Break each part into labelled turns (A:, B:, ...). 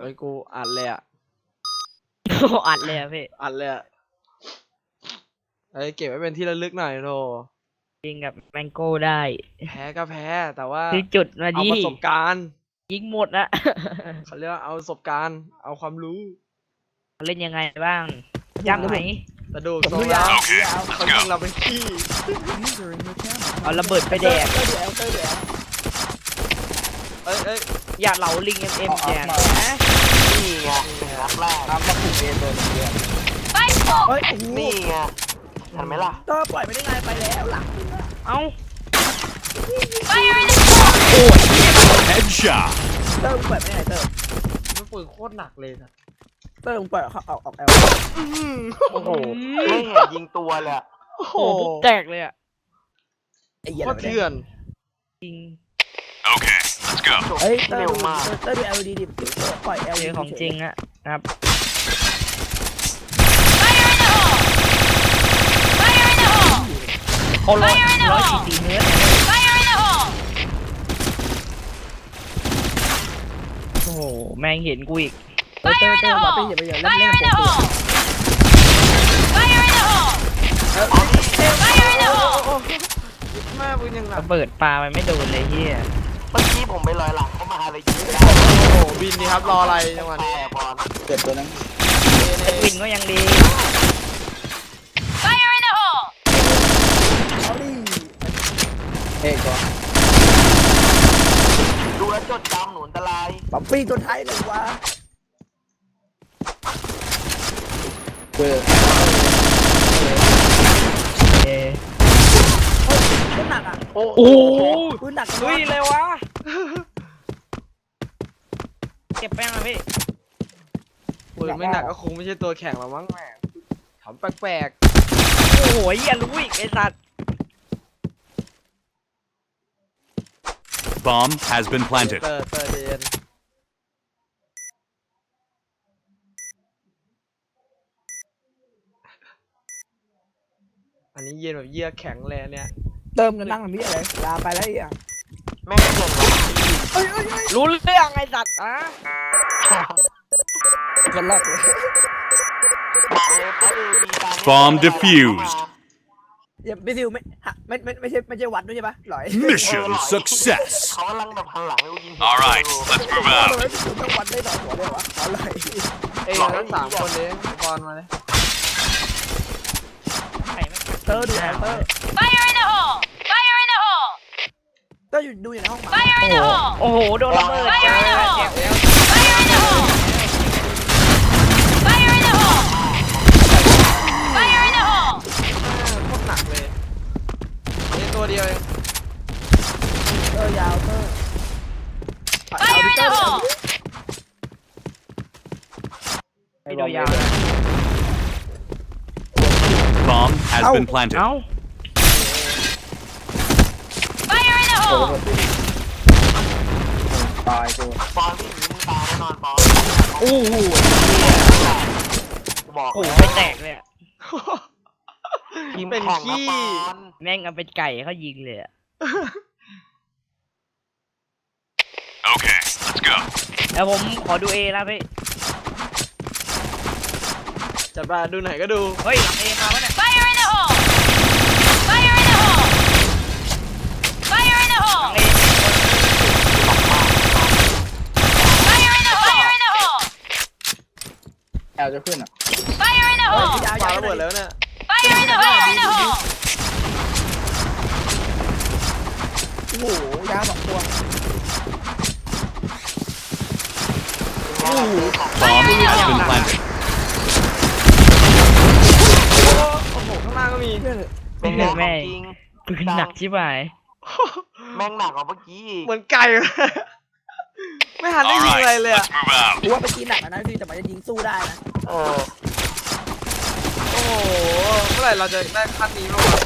A: ไอ้ยกูอัดเลยอะ
B: อัดเลยอะพี่
A: อัดเลยอะเอ้ยเก็บไว้เป็นที่ระลึกหน่อยโธ่
B: จริงกับแมงโก้ได้
A: แพ้ก็แพ้ แต่ว่า
B: ที่จุดมา
A: เอา
B: ดี
A: ประสบการณ์
B: ยิงหมดอะ
A: เขาเรียกว่าเอาประสบการณ์ เอาความรู้
B: เล่นยังไงบ้างยากไหม
A: กระดูก
C: ผม
A: ทรง
C: ดู
A: แล้
C: ยาววดูยาว
A: เขายิงเราเป็นขี้
B: เอาระเบิดไปแดก
C: เตอร์ดูแอลเตอร์ดูแอล
A: เอ้ยเอ้ย
B: อย่าเหลาลิงเอ็มเอ็ม
C: เอา
B: แจ
C: เอา
B: ก
C: เอา
B: นะ
D: นี่ไงนัดแรก
C: ตามมาผูกเองตัวนึงเดียวเฮ้ยโอ้โห
D: นี่ไงเห็นไหมล่ะ
C: เตอร์ปล่อยไปได้ไงไปแล้วหลัง
B: เอ้า
E: Headshot.
C: เตอร์มึงปล่อยไปได้ไงเตอร์
A: มันปืนโคตรหนักเลยนะ
C: เตอร์มึงปล่อยเขาออกออกแอล
A: โอ้โห
D: ไม่เห็นยิงตัวเลยอะ
A: โอ้โห
B: โอ้โหแตกเลยอะ
C: ไอ้เหี้ย
A: โคตรเถื่อน
B: จริง
E: Okay, let's go.
C: เฮ้ยเตอร์
D: เร็
C: ดู
D: วมาก
C: เตอร์ดูแอลดีดิปล่อยแอล
B: เจอของจริงอะนะครับเขาร้อยร้อยสี่สี่เนื้อโอ้โห แม่งเห็นกูอีก
C: เตอร์เตอร์เตอร์บอกไปอย่าไปอย่าเล่นเล่นกับผม
A: แม่ปืนยังหนัก
B: ระเบิดปลามันไม่โดนเลยเฮีย
D: เมื่อกี้ผมไปลอยหลังเขามาเลยยิงไม่ได้
A: โอ้โหบินดีครับรออะไรจังหวะ
D: แต่
A: นี้
D: บอล
C: เกิดตัวนั้น
B: วินก็ยังดี
C: เอาดิเฮ้ยก่อน
D: ดูแลวจดจำหนุนตราย
C: ป๊อปปี้ตัวไทายเลยวะเออ
B: เอ
C: ปืนหนักอะ
D: โอ้
B: โอ้โห
C: ปืนหนัก
B: เฮ้ยเลยวะ เก็บแป้งมาพี่
A: ปืนไม่หนักก็คงไม่ใช่ตัวแข่งหรอกมั้งแม่ทำแปลก
B: โอ้โหเหี้ยรู้อีกไอ้สัตว์
E: Bomb has been
A: ๆ
E: planted.
A: เตอร์เตอร์เย็นอันนี้เย็นแบบเยือกแข็งเลยอันเนี่ย
C: เติมกันนั่งแบบนี้อะไรลาไปแล้วอีกอะ
D: แม่งเกินว่ะ
C: เอ้ยเอ้ยเอ้ย
B: รู้เรื่องไอ้สัตว์อะ
C: กันลอกเลย
D: บอกเลยเพราะเอวีการ
E: Bomb defused
C: อย่าพี่ซิวไม่ฮะไม่ไม่ไม่ใช่ไม่ใช่วัดด้วยใช่ปะหลอย
E: Mission success.
D: เขากำลังแบบหันหลังไปยิง
E: All right, let's move
C: ทำ
E: out.
C: ไมพี่ซิวต้องวัดได้หลอยหัวเลยวะขอหลอย
A: เอ้ยทั้งสามคนเลยบอลมาเลย
B: ใครไม่
C: เตอร์ดูแอลเตอร์เต อร์อยู่ดูอยู่ในห้องหมา
B: โอ้โห โดนระเบิดแจกแจกแล้ว
A: โคตรหนักเลยเอ้ยตัวเดียวเอง
C: เตอร์ยาวเตอร์เอาดิเตอร์
B: ไม่โดนยาวนะ
E: Bomb has been planted.
B: เอ้า
C: ตายตัว
D: บอลที่ยิงตายแน่นอนบอล
B: โอ้โห
D: กูบอก
B: โอ้โห
D: แล้ว
B: ไปแตกเลยอะ
D: ทีม
A: เป็น
D: แข่งนะ
A: ขี้
D: บอล
B: แม่งเอาเป็นไก่เขายิงเลยอะ
E: Okay, let's go.
B: แล้วผมขอดูเอนะพี่
A: จัดไปดูไหนก็ดู
B: เฮ้ยหลังเอมาวะเนี่ยหลังเอ
C: แอล จะขึ้นอะ
A: ปา
C: เฮ้ยยาว
A: ระ
C: ยาว
A: เบิดแล้วเนี่ย
C: โอ้โหยาวสองตัว
E: Bomb has been planted.
A: โอ้โหข้างล่างก็มี
C: เพื่อน
D: เป็นไงของจริง
B: ปืนหนักชิบหาย
D: แม่งหนักกว่าเมื่อกี้อีก
A: เหมือนไก่เลย ไม่หันได้
E: All
A: ยิงอะไร
E: right,
A: เลยอะ
E: let's move out.
C: กูว่าไปกินหนักนะพี่แต่มันจะยิงสู้ได้นะ
D: เออ
A: โอ้โห เมื่อไหร่เราจะได้ขั้นนี้บ้างวะ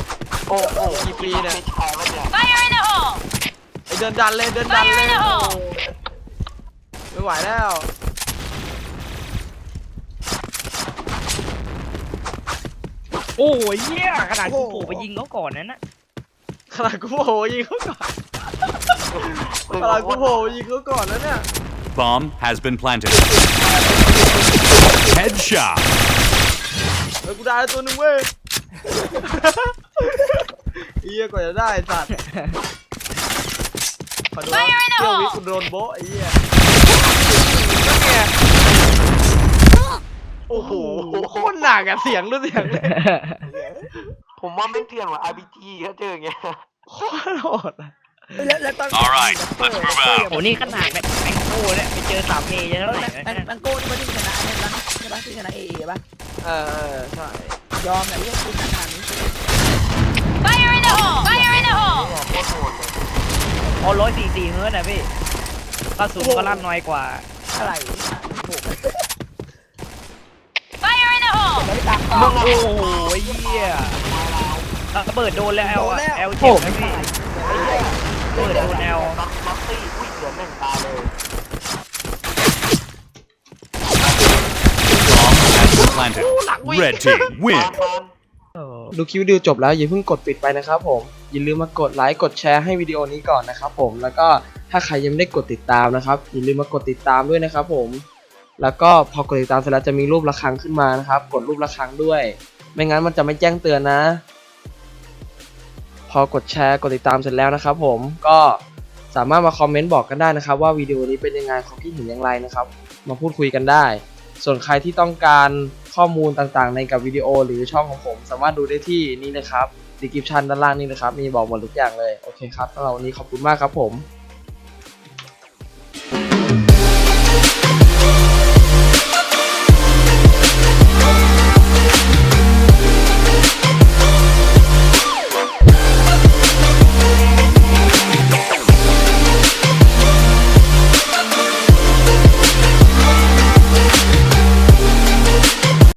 D: โอ้โห
A: กี่ปีเนี่ย
D: ไม่ใช่แล้วเนี่ย
A: ไอเดินดันเลยเดินดันเลยโอ้โหไม่ไหวแล้ว
B: โอ้ยเหี้ยขนาดกูโผล่ไปยิงเขาก่อนนั้นนะ
A: ขนาดกูโผล่ยิงเขาก่อน ขนาดกูโผล่ยิงเขาก่อนแล้วเนี่ย
E: Bomb has been planted. Headshot.
F: เฮ้ยกูได้แล้วตัวหนึงเว้ยเฮียกว่าจะได้ไอ้สัตว์ขอดูว่าเที่ยววิกูโดนโบะไอ้เหี้ย
D: โอ้โห
F: โคตรหนักอะเสียงดูเสียงเลย
D: ผมว่าไม่เถื่อนกว่า RPG ถ้าเจออย่างเงี้ย
F: โคตรโหดอะ
C: แล้วแล้วตอน
E: Alright, let's move out.
B: โอ้นี่ขนาดแม็กแม็กโก้เนี่ยไปเจอสามเอจะ
C: แล้
B: เท่าวไหร่
C: แมงแมงโก้นี่มันที่ชนะเนี่ยนะใช่ปะที่ชนะเอเอปะ
F: เออเออใช่
C: ยอมแต่เรื่องคุณขนาดนี้
G: Fire in the hole! Fire in the hole!
D: โคตรโหดเลย
B: เอาร้อยสี่สี่เฮิร์ตนะพี่กระสุนก็ลั่นน้อยกว่า
C: อะไรโอ้โห
G: Fire in the hole!
C: ไม่ตังค์
B: มึงโอ้โหเหี้ยระเบิดโดนแล้วแอลอะแอลเจ็บนะพี่ระ เบิดโดนแอล
D: ล็อกล็อกตี้อุ้ยเหลือหนึ่งตายเลย
E: Bomb has been planted. Red team
D: บอ
E: win.
D: ลบอล
F: ดูคลิปวิดีโอจบแล้วอย่าเพิ่งกดปิดไปนะครับผม อย่าลืมมากดไลค์กดแชร์ให้วิดีโอนี้ก่อนนะครับผมแล้วก็ถ้าใครยังไม่ได้กดติดตามนะครับอย่าลืมมากดติดตามด้วยนะครับผม แล้วก็พอกดติดตามเสร็จแล้วจะมีรูประฆังขึ้นมานะครับ กดรูประฆังด้วย ไม่งั้นมันจะไม่แจ้งเตือนนะพ อกดแชร์กดติดตามเสร็จแล้วนะครับผมก็สามารถมาคอมเมนต์บอกกันได้นะครับ ว่าวิดีโอนี้เป็นยังไงความคิดเห็นอย่างไรนะครับ มาพูดคุยกันได้ ส่วนใครที่ต้องการข้อมูลต่างๆ ในกับวิดีโอหรือช่องของผม สามารถดูได้ที่นี่นะครับดีคริปชันด้านล่างนี่นะครับ มีบอกหมดทุกอย่างเลย โอเคครับสำหรับวันนี้ขอบคุณมากครับผม